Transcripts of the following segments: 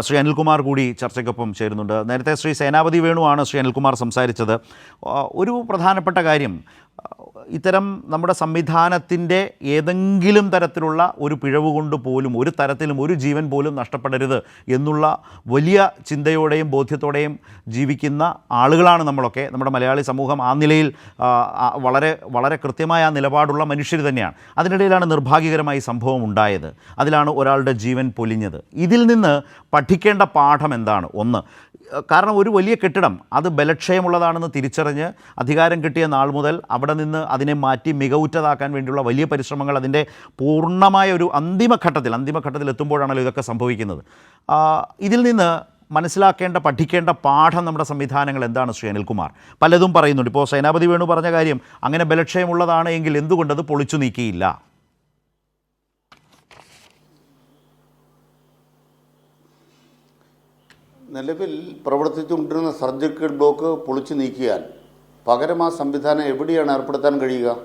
ശ്രീ അനിൽകുമാർ കൂടി ചർച്ചയ്ക്കൊപ്പം ചേരുന്നുണ്ട്. നേരത്തെ ശ്രീ സേനാപതി വേണുവാണ് ശ്രീ അനിൽകുമാർ സംസാരിച്ചത്. ഒരു പ്രധാനപ്പെട്ട കാര്യം ഇത്തരം നമ്മുടെ സംവിധാനത്തിന്റെ ഏതെങ്കിലും തരത്തിലുള്ള ഒരു പിഴവ് കൊണ്ട് പോലും ഒരു തരത്തിലും ഒരു ജീവൻ പോലും നഷ്ടപ്പെടരുത് എന്നുള്ള വലിയ ചിന്തയോടെയും ബോധ്യത്തോടെയും ജീവിക്കുന്ന ആളുകളാണ് നമ്മളൊക്കെ. നമ്മുടെ മലയാളി സമൂഹം ആ നിലയിൽ വളരെ വളരെ കൃത്യമായ നിലപാടുള്ള മനുഷ്യർ തന്നെയാണ്. അതിനിടയിലാണ് നിർഭാഗ്യകരമായി സംഭവം ഉണ്ടായത്. അതിലാണ് ഒരാളുടെ ജീവൻ പൊലിഞ്ഞത്. ഇതിൽ നിന്ന് പഠിക്കേണ്ട പാഠം എന്താണ്? ഒന്ന് കാരണം ഒരു വലിയ കെട്ടിടം അത് ബലക്ഷയമുള്ളതാണെന്ന് തിരിച്ചറിഞ്ഞ് അധികാരം കിട്ടിയ നാൾ മുതൽ അവിടെ നിന്ന് അതിനെ മാറ്റി മികവുറ്റതാക്കാൻ വേണ്ടിയുള്ള വലിയ പരിശ്രമങ്ങൾ അതിന്റെ പൂർണമായ ഒരു അന്തിമഘട്ടത്തിൽ അന്തിമഘട്ടത്തിൽ എത്തുമ്പോഴാണല്ലോ ഇതൊക്കെ സംഭവിക്കുന്നത്. ഇതിൽ നിന്ന് മനസ്സിലാക്കേണ്ട പഠിക്കേണ്ട പാഠം നമ്മുടെ സംവിധാനങ്ങൾ എന്താണ് ശ്രീ അനിൽകുമാർ? പലതും പറയുന്നുണ്ട്. ഇപ്പോൾ സേനാപതി വേണു പറഞ്ഞ കാര്യം അങ്ങനെ ബലക്ഷയമുള്ളതാണ് എങ്കിൽ എന്തുകൊണ്ടത് പൊളിച്ചു നീക്കിയില്ല? നിലവിൽ പ്രവർത്തിച്ചുകൊണ്ടിരുന്ന സർജിക്കൽ ബ്ലോക്ക് പൊളിച്ചു നീക്കിയാൽ പകരം ആ സംവിധാനം എവിടെയാണ് ഏർപ്പെടുത്താൻ കഴിയുക?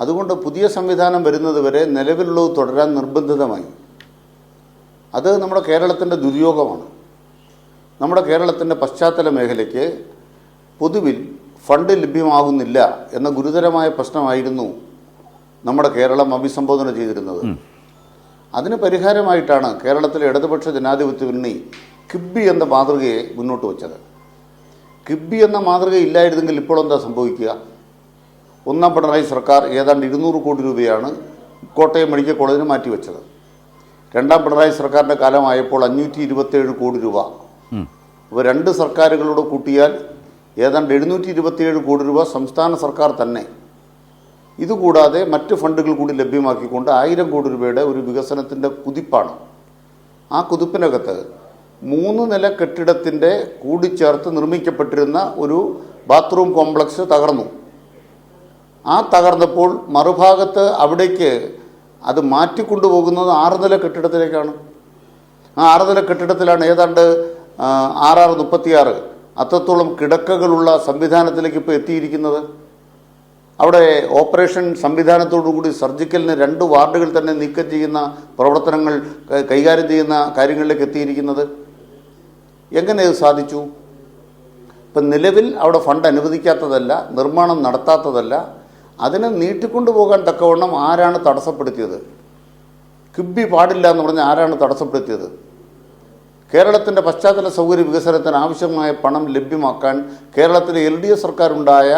അതുകൊണ്ട് പുതിയ സംവിധാനം വരുന്നത് വരെ നിലവിലുള്ളത് തുടരാൻ നിർബന്ധിതമായി. അത് നമ്മുടെ കേരളത്തിന്റെ ദുര്യോഗമാണ്. നമ്മുടെ കേരളത്തിന്റെ പശ്ചാത്തല മേഖലയ്ക്ക് പൊതുവിൽ ഫണ്ട് ലഭ്യമാകുന്നില്ല എന്ന ഗുരുതരമായ പ്രശ്നമായിരുന്നു നമ്മുടെ കേരളം അഭിസംബോധന ചെയ്തിരുന്നത്. അതിന് പരിഹാരമായിട്ടാണ് കേരളത്തിലെ ഇടതുപക്ഷ ജനാധിപത്യ മുന്നണി കിബി എന്ന മാതൃകയെ മുന്നോട്ട് വച്ചത്. കിബി എന്ന മാതൃക ഇല്ലായിരുന്നെങ്കിൽ ഇപ്പോൾ എന്താ സംഭവിക്കുക? ഒന്നാം പിണറായി സർക്കാർ ഏതാണ്ട് ഇരുന്നൂറ് കോടി രൂപയാണ് കോട്ടയം മെഡിക്കൽ കോളേജിന് മാറ്റിവെച്ചത്. രണ്ടാം പിണറായി സർക്കാരിന്റെ കാലമായപ്പോൾ അഞ്ഞൂറ്റി ഇരുപത്തേഴ് കോടി രൂപ. അപ്പോൾ രണ്ട് സർക്കാരുകളോട് കൂട്ടിയാൽ ഏതാണ്ട് എഴുന്നൂറ്റി ഇരുപത്തിയേഴ് കോടി രൂപ സംസ്ഥാന സർക്കാർ തന്നെ. ഇതുകൂടാതെ മറ്റ് ഫണ്ടുകൾ കൂടി ലഭ്യമാക്കിക്കൊണ്ട് ആയിരം കോടി രൂപയുടെ ഒരു വികസനത്തിന്റെ കുതിപ്പാണ്. ആ കുതിപ്പിനകത്ത് മൂന്ന് നില കെട്ടിടത്തിന്റെ കൂടിച്ചേർത്ത് നിർമ്മിക്കപ്പെട്ടിരുന്ന ഒരു ബാത്റൂം കോംപ്ലക്സ് തകർന്നു. ആ തകർന്നപ്പോൾ മറുഭാഗത്ത് അവിടേക്ക് അത് മാറ്റിക്കൊണ്ടുപോകുന്നത് ആറ് നില കെട്ടിടത്തിലേക്കാണ്. ആ ആറ് നില കെട്ടിടത്തിലാണ് ഏതാണ്ട് ആറാറ് മുപ്പത്തിയാറ് അത്രത്തോളം കിടക്കകളുള്ള സംവിധാനത്തിലേക്ക് ഇപ്പോൾ എത്തിയിരിക്കുന്നത്. അവിടെ ഓപ്പറേഷൻ സംവിധാനത്തോടുകൂടി സർജിക്കലിന് രണ്ട് വാർഡുകൾ തന്നെ നീക്കം ചെയ്യുന്ന പ്രവർത്തനങ്ങൾ കൈകാര്യം ചെയ്യുന്ന കാര്യങ്ങളിലേക്ക് എത്തിയിരിക്കുന്നത്. എങ്ങനെ ഇത് സാധിച്ചു? ഇപ്പം നിലവിൽ അവിടെ ഫണ്ട് അനുവദിക്കാത്തതല്ല നിർമ്മാണം നടത്താത്തതല്ല അതിനെ നീട്ടിക്കൊണ്ടു പോകാൻ തക്കവണ്ണം ആരാണ് തടസ്സപ്പെടുത്തിയത്? കിബി പാടില്ല എന്ന് പറഞ്ഞാൽ ആരാണ് തടസ്സപ്പെടുത്തിയത്? കേരളത്തിന്റെ പശ്ചാത്തല സൗകര്യ വികസനത്തിന് ആവശ്യമായ പണം ലഭ്യമാക്കാൻ കേരളത്തിലെ എൽ ഡി എഫ് സർക്കാരുണ്ടായ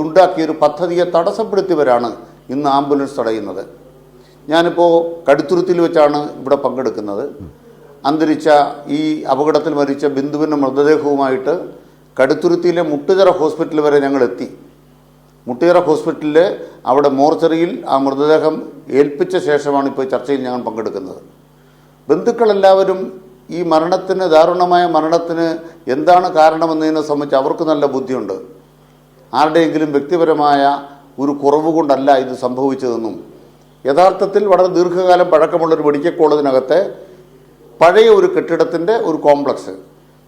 ഉണ്ടാക്കിയൊരു പദ്ധതിയെ തടസ്സപ്പെടുത്തിയവരാണ് ഇന്ന് ആംബുലൻസ് തടയുന്നത്. ഞാനിപ്പോൾ കടുത്തുരുത്തിൽ വെച്ചാണ് ഇവിടെ പങ്കെടുക്കുന്നത്. അന്തരിച്ച ഈ അപകടത്തിൽ മരിച്ച ബിന്ദുവിന്റെ മൃതദേഹവുമായിട്ട് കടുത്തുരുത്തിയിലെ മുട്ടുചിറ ഹോസ്പിറ്റൽ വരെ ഞങ്ങൾ എത്തി. മുട്ടുചിറ ഹോസ്പിറ്റലിൽ അവിടെ മോർച്ചറിയിൽ ആ മൃതദേഹം ഏൽപ്പിച്ച ശേഷമാണ് ഇപ്പോൾ ചർച്ചയിൽ ഞങ്ങൾ പങ്കെടുക്കുന്നത്. ബന്ധുക്കളെല്ലാവരും ഈ മരണത്തിന് ദാരുണമായ മരണത്തിന് എന്താണ് കാരണമെന്നതിനെ സംബന്ധിച്ച് അവർക്ക് നല്ല ബുദ്ധിയുണ്ട്. ആരുടെയെങ്കിലും വ്യക്തിപരമായ ഒരു കുറവ് കൊണ്ടല്ല ഇത് സംഭവിച്ചതെന്നും യഥാർത്ഥത്തിൽ വളരെ ദീർഘകാലം പഴക്കമുള്ള ഒരു മെഡിക്കൽ കോളേജിനകത്തെ പഴയ ഒരു കെട്ടിടത്തിന്റെ ഒരു കോംപ്ലക്സ്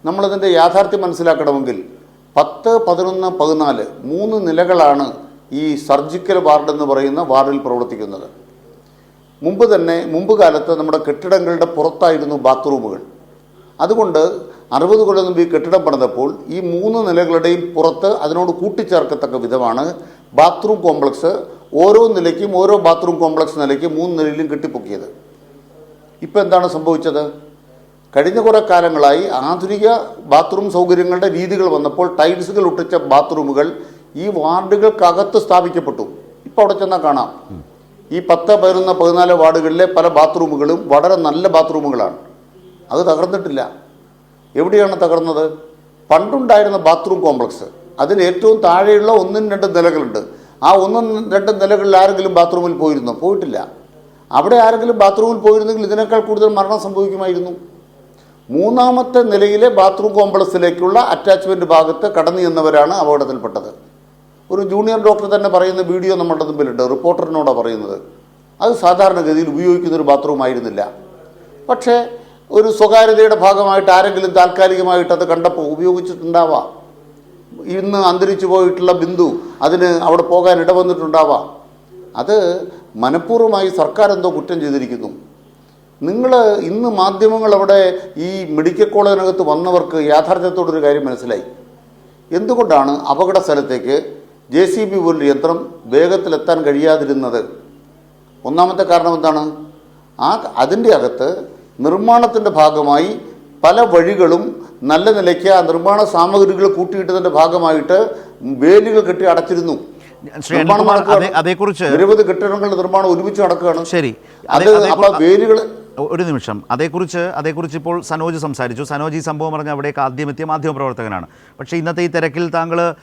നമ്മളതിന്റെ യാഥാർത്ഥ്യം മനസ്സിലാക്കണമെങ്കിൽ പത്ത് പതിനൊന്ന് പതിനാല് മൂന്ന് നിലകളാണ് ഈ സർജിക്കൽ വാർഡ് എന്ന് പറയുന്ന വാർഡിൽ പ്രവർത്തിക്കുന്നത്. മുമ്പ് തന്നെ മുമ്പ് കാലത്ത് നമ്മുടെ കെട്ടിടങ്ങളുടെ പുറത്തായിരുന്നു ബാത്റൂമുകൾ. അതുകൊണ്ട് അറുപത് കൊല്ലം മുമ്പ് ഈ കെട്ടിടം പണിതപ്പോൾ ഈ മൂന്ന് നിലകളുടെയും പുറത്ത് അതിനോട് കൂട്ടിച്ചേർക്കത്തക്ക വിധമാണ് ബാത്റൂം കോംപ്ലക്സ് ഓരോ നിലയ്ക്കും ഓരോ ബാത്റൂം കോംപ്ലക്സ് നിലയ്ക്കും മൂന്ന് നിലയിലും കെട്ടിപ്പൊക്കിയത്. ഇപ്പോൾ എന്താണ് സംഭവിച്ചത്? കഴിഞ്ഞ കുറേ കാലങ്ങളായി ആധുനിക ബാത്റൂം സൗകര്യങ്ങളുടെ രീതികൾ വന്നപ്പോൾ ടൈൽസുകൾ ഒട്ടിച്ച ബാത്റൂമുകൾ ഈ വാർഡുകൾക്കകത്ത് സ്ഥാപിക്കപ്പെട്ടു. ഇപ്പോൾ അവിടെ ചെന്നാൽ കാണാം. ഈ പത്ത് പതിനൊന്ന് പതിനാല് വാർഡുകളിലെ പല ബാത്റൂമുകളും വളരെ നല്ല ബാത്റൂമുകളാണ്. അത് തകർന്നിട്ടില്ല. എവിടെയാണ് തകർന്നത്? പണ്ടുണ്ടായിരുന്ന ബാത്റൂം കോംപ്ലക്സ്. അതിന് ഏറ്റവും താഴെയുള്ള ഒന്നും രണ്ടും നിലകളുണ്ട്. ആ ഒന്നും രണ്ടും നിലകളിൽ ആരെങ്കിലും ബാത്റൂമിൽ പോയിരുന്നോ? പോയിട്ടില്ല. അവിടെ ആരെങ്കിലും ബാത്റൂമിൽ പോയിരുന്നെങ്കിൽ ഇതിനേക്കാൾ കൂടുതൽ മരണം സംഭവിക്കുമായിരുന്നു. മൂന്നാമത്തെ നിലയിലെ ബാത്റൂം കോംപ്ലക്സിലേക്കുള്ള അറ്റാച്ച്മെന്റ് ഭാഗത്ത് കടന്നു ചെന്നവരാണ് അപകടത്തിൽപ്പെട്ടത്. ഒരു ജൂനിയർ ഡോക്ടർ തന്നെ പറയുന്ന വീഡിയോ നമ്മുടെ മുമ്പിലുണ്ട്. റിപ്പോർട്ടറിനോടാണ് പറയുന്നത്. അത് സാധാരണഗതിയിൽ ഉപയോഗിക്കുന്ന ഒരു ബാത്റൂം ആയിരുന്നില്ല. പക്ഷേ ഒരു സ്വകാര്യതയുടെ ഭാഗമായിട്ട് ആരെങ്കിലും താൽക്കാലികമായിട്ട് അത് കണ്ടപ്പോൾ ഉപയോഗിച്ചിട്ടുണ്ടാവാം. ഇന്ന് അന്തരിച്ചു പോയിട്ടുള്ള ബിന്ദു അതിന് അവിടെ പോകാൻ ഇടവന്നിട്ടുണ്ടാവാം. അത് മനഃപൂർവമായി സർക്കാർ എന്തോ കുറ്റം ചെയ്തിരിക്കുന്നു. നിങ്ങൾ ഇന്ന് മാധ്യമങ്ങൾ അവിടെ ഈ മെഡിക്കൽ കോളേജിനകത്ത് വന്നവർക്ക് യാഥാർത്ഥ്യത്തോടൊരു കാര്യം മനസ്സിലായി. എന്തുകൊണ്ടാണ് അപകട സ്ഥലത്തേക്ക് ജെ സി ബി പോലൊരു യന്ത്രം വേഗത്തിലെത്താൻ കഴിയാതിരുന്നത്? ഒന്നാമത്തെ കാരണം എന്താണ്? ആ അതിന്റെ അകത്ത് നിർമ്മാണത്തിന്റെ ഭാഗമായി പല വഴികളും നല്ല നിലയ്ക്ക് ആ നിർമ്മാണ സാമഗ്രികൾ കൂട്ടിയിട്ടതിന്റെ ഭാഗമായിട്ട് വേലികൾ കെട്ടി അടച്ചിരുന്നു. അതേക്കുറിച്ച് നിരവധി കെട്ടിടങ്ങളുടെ നിർമ്മാണം ഒരുമിച്ച് നടക്കുകയാണ്. ശരി. അത് അതേ- അതേ- അപ്പൊ വേരുകൾ ഒരു നിമിഷം. അതേക്കുറിച്ച് അതേക്കുറിച്ച് ഇപ്പോൾ സനോജ് സംസാരിച്ചു. സനോജ് ഈ സംഭവം പറഞ്ഞ അവിടേക്ക് ആദ്യം എത്തിയ മാധ്യമപ്രവർത്തകനാണ്. പക്ഷേ ഇന്നത്തെ ഈ തിരക്കിൽ താങ്കൾ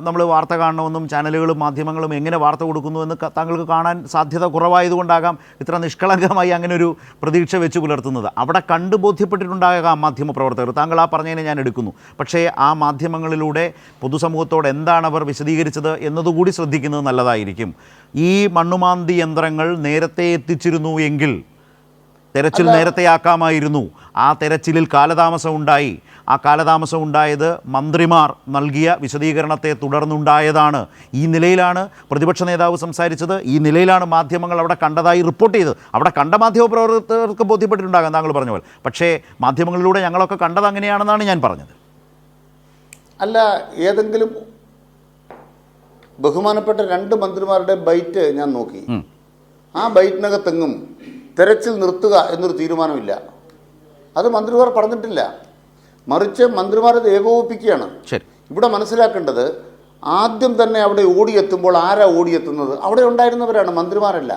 നമ്മൾ വാർത്ത കാണണമെന്നും ചാനലുകളും മാധ്യമങ്ങളും എങ്ങനെ വാർത്ത കൊടുക്കുന്നു എന്ന് താങ്കൾക്ക് കാണാൻ സാധ്യത കുറവായതുകൊണ്ടാകാം ഇത്ര നിഷ്കളങ്കമായി അങ്ങനെ ഒരു പ്രതീക്ഷ വെച്ച് പുലർത്തുന്നത്. അവിടെ കണ്ടു ബോധ്യപ്പെട്ടിട്ടുണ്ടാകാം മാധ്യമപ്രവർത്തകർ. താങ്കൾ ആ പറഞ്ഞതിനെ ഞാൻ എടുക്കുന്നു. പക്ഷേ ആ മാധ്യമങ്ങളിലൂടെ പൊതുസമൂഹത്തോട് എന്താണ് അവർ വിശദീകരിച്ചത് എന്നതുകൂടി ശ്രദ്ധിക്കുന്നത് നല്ലതായിരിക്കും. ഈ മണ്ണുമാന്തി യന്ത്രങ്ങൾ നേരത്തെ എത്തിച്ചിരുന്നു എങ്കിൽ തെരച്ചിൽ നേരത്തെയാക്കാമായിരുന്നു. ആ തെരച്ചിലിൽ കാലതാമസം ഉണ്ടായി. ആ കാലതാമസം ഉണ്ടായത് മന്ത്രിമാർ നൽകിയ വിശദീകരണത്തെ തുടർന്നുണ്ടായതാണ്. ഈ നിലയിലാണ് പ്രതിപക്ഷ നേതാവ് സംസാരിച്ചത്. ഈ നിലയിലാണ് മാധ്യമങ്ങൾ അവിടെ കണ്ടതായി റിപ്പോർട്ട് ചെയ്തത്. അവിടെ കണ്ട മാധ്യമപ്രവർത്തകർക്ക് ബോധ്യപ്പെട്ടിട്ടുണ്ടാകാം താങ്കൾ പറഞ്ഞ പോലെ. പക്ഷേ മാധ്യമങ്ങളിലൂടെ ഞങ്ങളൊക്കെ കണ്ടത് അങ്ങനെയാണെന്നാണ് ഞാൻ പറഞ്ഞത്. അല്ല ഏതെങ്കിലും ബഹുമാനപ്പെട്ട രണ്ട് മന്ത്രിമാരുടെ ബൈറ്റ് ഞാൻ നോക്കി. ആ ബൈറ്റിനകത്തെങ്ങും തെരച്ചിൽ നിർത്തുക എന്നൊരു തീരുമാനമില്ല. അത് മന്ത്രിമാർ പറഞ്ഞിട്ടില്ല. മറിച്ച് മന്ത്രിമാർ അത് ഏകോപിപ്പിക്കുകയാണ്. ഇവിടെ മനസ്സിലാക്കേണ്ടത് ആദ്യം തന്നെ അവിടെ ഓടിയെത്തുമ്പോൾ ആരാ ഓടിയെത്തുന്നത്? അവിടെ ഉണ്ടായിരുന്നവരാണ് മന്ത്രിമാരല്ല.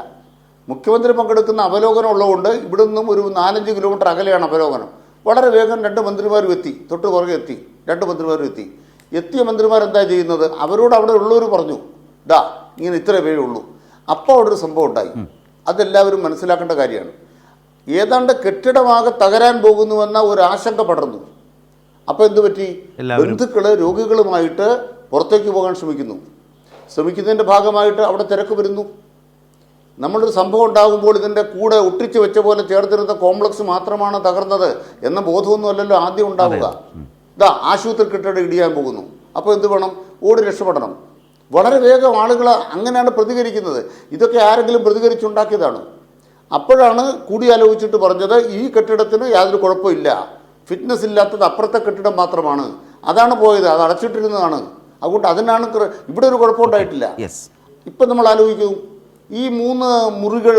മുഖ്യമന്ത്രി പങ്കെടുക്കുന്ന അവലോകനം ഉള്ളതുകൊണ്ട് ഇവിടെ നിന്നും ഒരു നാലഞ്ച് കിലോമീറ്റർ അകലെയാണ് അവലോകനം. വളരെ വേഗം രണ്ട് മന്ത്രിമാരും എത്തി. തൊട്ട് പുറകെ എത്തി. രണ്ട് മന്ത്രിമാരും എത്തി. എത്തിയ മന്ത്രിമാർ എന്താ ചെയ്യുന്നത്? അവരോട് അവിടെ ഉള്ളവർ പറഞ്ഞു ദാ ഇങ്ങനെ ഇത്ര പേരേ ഉള്ളൂ അപ്പോൾ അവിടെ ഒരു സംഭവം ഉണ്ടായി. അതെല്ലാവരും മനസ്സിലാക്കേണ്ട കാര്യമാണ്. ഏതാണ്ട് കെട്ടിടമാകെ തകരാൻ പോകുന്നുവെന്ന ഒരു ആശങ്ക പടർന്നു. അപ്പോൾ എന്തു പറ്റി? ബന്ധുക്കൾ രോഗികളുമായിട്ട് പുറത്തേക്ക് പോകാൻ ശ്രമിക്കുന്നു. ശ്രമിക്കുന്നതിന്റെ ഭാഗമായിട്ട് അവിടെ തിരക്ക് വരുന്നു. നമ്മളൊരു സംഭവം ഉണ്ടാകുമ്പോൾ ഇതിന്റെ കൂടെ ഒട്ടിച്ച് വെച്ച പോലെ ചേർത്തിരുന്ന കോംപ്ലക്സ് മാത്രമാണ് തകർന്നത് എന്ന ബോധമൊന്നും അല്ലല്ലോ ആദ്യം ഉണ്ടാവുക. ഇതാ ആശുപത്രി കെട്ടിടം ഇടിയാൻ പോകുന്നു. അപ്പോൾ എന്ത് വേണം? ഓടി രക്ഷപ്പെടണം. വളരെ വേഗം ആളുകൾ അങ്ങനെയാണ് പ്രതികരിക്കുന്നത്. ഇതൊക്കെ ആരെങ്കിലും പ്രതികരിച്ചുണ്ടാക്കിയതാണ്? അപ്പോഴാണ് കൂടിയാലോചിച്ചിട്ട് പറഞ്ഞത് ഈ കെട്ടിടത്തിന് യാതൊരു കുഴപ്പമില്ല. ഫിറ്റ്നസ് ഇല്ലാത്തത് അപ്പുറത്തെ കെട്ടിടം മാത്രമാണ്. അതാണ് പോയത് അത് അടച്ചിട്ടിരുന്നതാണ്. അതുകൊണ്ട് അതിനാണ് ഇവിടെ ഒരു കുഴപ്പമുണ്ടായിട്ടില്ല യെസ് ഇപ്പം നമ്മൾ ആലോചിക്കും ഈ മൂന്ന് മുറികൾ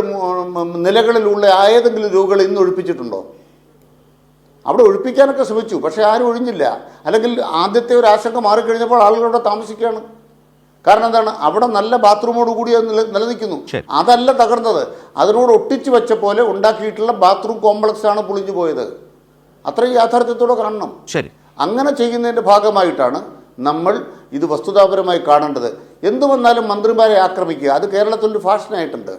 നിലകളിലുള്ള ഏതെങ്കിലും രോഗികൾ ഇന്ന് ഒഴിപ്പിച്ചിട്ടുണ്ടോ? അവിടെ ഒഴിപ്പിക്കാനൊക്കെ ശ്രമിച്ചു പക്ഷേ ആരും ഒഴിഞ്ഞില്ല. അല്ലെങ്കിൽ ആദ്യത്തെ ഒരു ആശങ്ക മാറിക്കഴിഞ്ഞപ്പോൾ ആളുകൾ അവിടെ താമസിക്കുകയാണ്. കാരണം എന്താണ്? അവിടെ നല്ല ബാത്റൂമോട് കൂടി നിലനിൽക്കുന്നു. അതല്ല തകർന്നത്. അതിനോട് ഒട്ടിച്ചു വെച്ച പോലെ ഉണ്ടാക്കിയിട്ടുള്ള ബാത്റൂം കോംപ്ലക്സ് ആണ് പൊളിഞ്ഞു പോയത്. അത്രയും യാഥാർത്ഥ്യത്തോടെ കാണണം. ശരി. അങ്ങനെ ചെയ്യുന്നതിന്റെ ഭാഗമായിട്ടാണ് നമ്മൾ ഇത് വസ്തുതാപരമായി കാണേണ്ടത്. എന്തു വന്നാലും മന്ത്രിമാരെ ആക്രമിക്കുക. അത് കേരളത്തിലൊരു ഫാഷനായിട്ടുണ്ട്